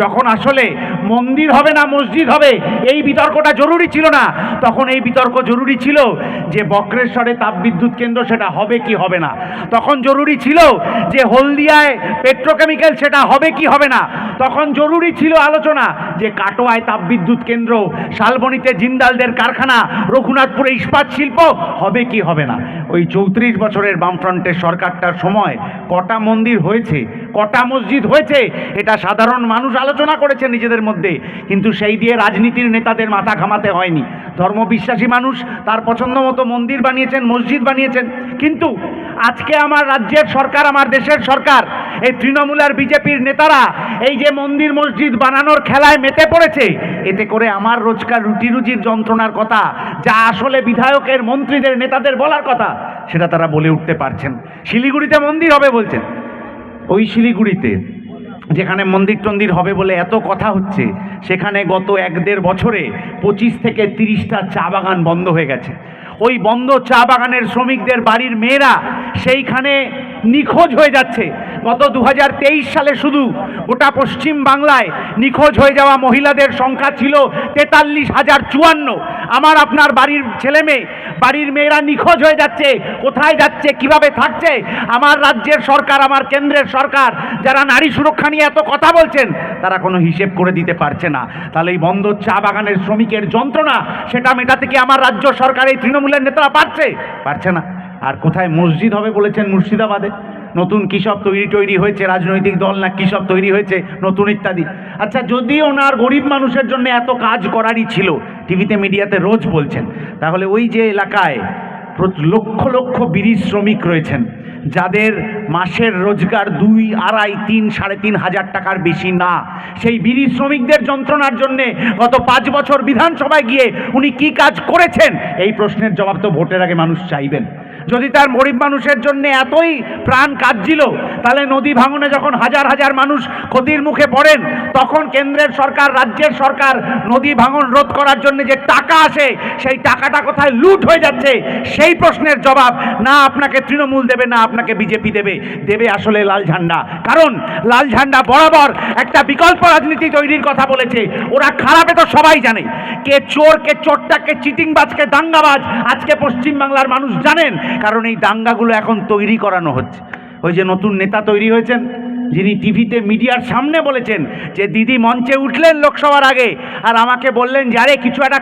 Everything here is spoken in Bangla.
যখন আসলে মন্দির হবে না, মসজিদ হবে, এই বিতর্কটা জরুরি ছিল না। তখন এই বিতর্ক জরুরি ছিল যে বক্রেশ্বরে তাপবিদ্যুৎ কেন্দ্র, সেটা হবে কি হবে না। তখন জরুরি ছিল যে হলদিয়ায় পেট্রোকেমিক্যাল সেটা হবে কি হবে না। তখন জরুরি ছিল আলোচনা যে কাটোয়ায় তাপবিদ্যুৎ কেন্দ্র, শালবনিতে জিন্দালদের কারখানা, রঘুনাথপুরে ইস্পাত শিল্প, হবে কি হবে না? ওই চৌত্রিশ বছরের বামফ্রন্টের সরকারটার সময় কটা মন্দির হয়েছে, কটা মসজিদ হয়েছে, এটা সাধারণ মানুষ আলোচনা করেছে নিজেদের মধ্যে, কিন্তু সেই দিয়ে রাজনীতির নেতাদের মাথা ঘামাতে হয়নি। ধর্মবিশ্বাসী মানুষ, তার পছন্দ মতো মন্দির বানিয়েছেন, মসজিদ বানিয়েছেন। কিন্তু আজকে আমার রাজ্যের সরকার, আমার দেশের সরকার, এই তৃণমূল আর বিজেপির নেতারা এই যে মন্দির, মসজিদ বানানোর খেলায় মেতে পড়েছে, এতে করে আমার রোজকার রুটি রুজির যন্ত্রণার কথা, যা আসলে বিধায়কের, মন্ত্রীদের, নেতাদের বলার কথা, সেটা তারা বলে উঠতে পারছেন। শিলিগুড়িতে মন্দির হবে বলছেন। ওই শিলিগুড়িতে যেখানে মন্দির টন্দির হবে বলে এত কথা হচ্ছে, সেখানে গত এক দেড় বছরে পঁচিশ থেকে তিরিশটা চা বাগান বন্ধ হয়ে গেছে। ওই বন্ধ চা বাগানের শ্রমিকদের বাড়ির মেয়েরা সেইখানে নিখোঁজ হয়ে যাচ্ছে। গত দু হাজার তেইশ সালে শুধু গোটা পশ্চিম বাংলায় নিখোঁজ হয়ে যাওয়া মহিলাদের সংখ্যা ছিল তেতাল্লিশ হাজার চুয়ান্ন। আমার আপনার বাড়ির ছেলে মেয়ে বাড়ির মেয়েরা নিখোঁজ হয়ে যাচ্ছে, কোথায় যাচ্ছে, কীভাবে থাকছে? আমার রাজ্যের সরকার, আমার কেন্দ্রের সরকার, যারা নারী সুরক্ষা নিয়ে এত কথা বলছেন, তারা কোনো হিসেব করে দিতে পারছে না। তাহলে এই বন্ধ চা বাগানের শ্রমিকের যন্ত্রণা, সেটা মেটাতে কি আমার রাজ্য সরকার এই তৃণমূলের নেতারা পারছে? পারছে না। আর কোথায় মসজিদ হবে বলেছেন মুর্শিদাবাদে? নতুন কী সব তৈরি তৈরি হয়েছে? রাজনৈতিক দল না কী তৈরি হয়েছে? নতুন ইত্যাদি। আচ্ছা যদি ওনার গরিব মানুষের জন্য এত কাজ করারই ছিল টিভিতে মিডিয়াতে রোজ বলছেন। তাহলে ওই যে এলাকায় লক্ষ লক্ষ বিড়ি শ্রমিক রয়েছেন, যাদের মাসের রোজগার দুই, আড়াই, তিন, সাড়ে তিন হাজার টাকার বেশি না। সেই বিড়ি শ্রমিকদের যন্ত্রণার জন্যে গত পাঁচ বছর বিধানসভায় গিয়ে উনি কি কাজ করেছেন? এই প্রশ্নের জবাব তো ভোটের আগে মানুষ চাইবেন। যদি তার গরিব মানুষের জন্য এতই প্রাণ কাঁদছিল, তাহলে নদী ভাঙনে যখন হাজার হাজার মানুষ ক্ষতির মুখে পড়েন, তখন কেন্দ্রের সরকার, রাজ্যের সরকার নদী ভাঙন রোধ করার জন্য যে টাকা আসে, সেই টাকাটা কোথায় লুট হয়ে যাচ্ছে, সেই প্রশ্নের জবাব না আপনাকে তৃণমূল দেবে, না আপনাকে বিজেপি দেবে দেবে আসলে লাল ঝান্ডা। কারণ লাল ঝান্ডা বরাবর একটা বিকল্প রাজনীতি তৈরির কথা বলেছে, ওরা খারাপে তো সবাই জানে। কে চোর কে চোরটা কে চিটিংবাজ কে দাঙ্গাবাজ, আজকে পশ্চিমবাংলার মানুষ জানেন কারণ এই দাঙ্গাগুলো এখন তৈরি করানো হচ্ছে। ওই যে নতুন নেতা তৈরি হয়েছেন, যিনি টিভিতে মিডিয়ার সামনে বলেছেন যে, দিদি মঞ্চে উঠলেন লোকসভার আগে, আর আমাকে বললেন যারে কিছু একটা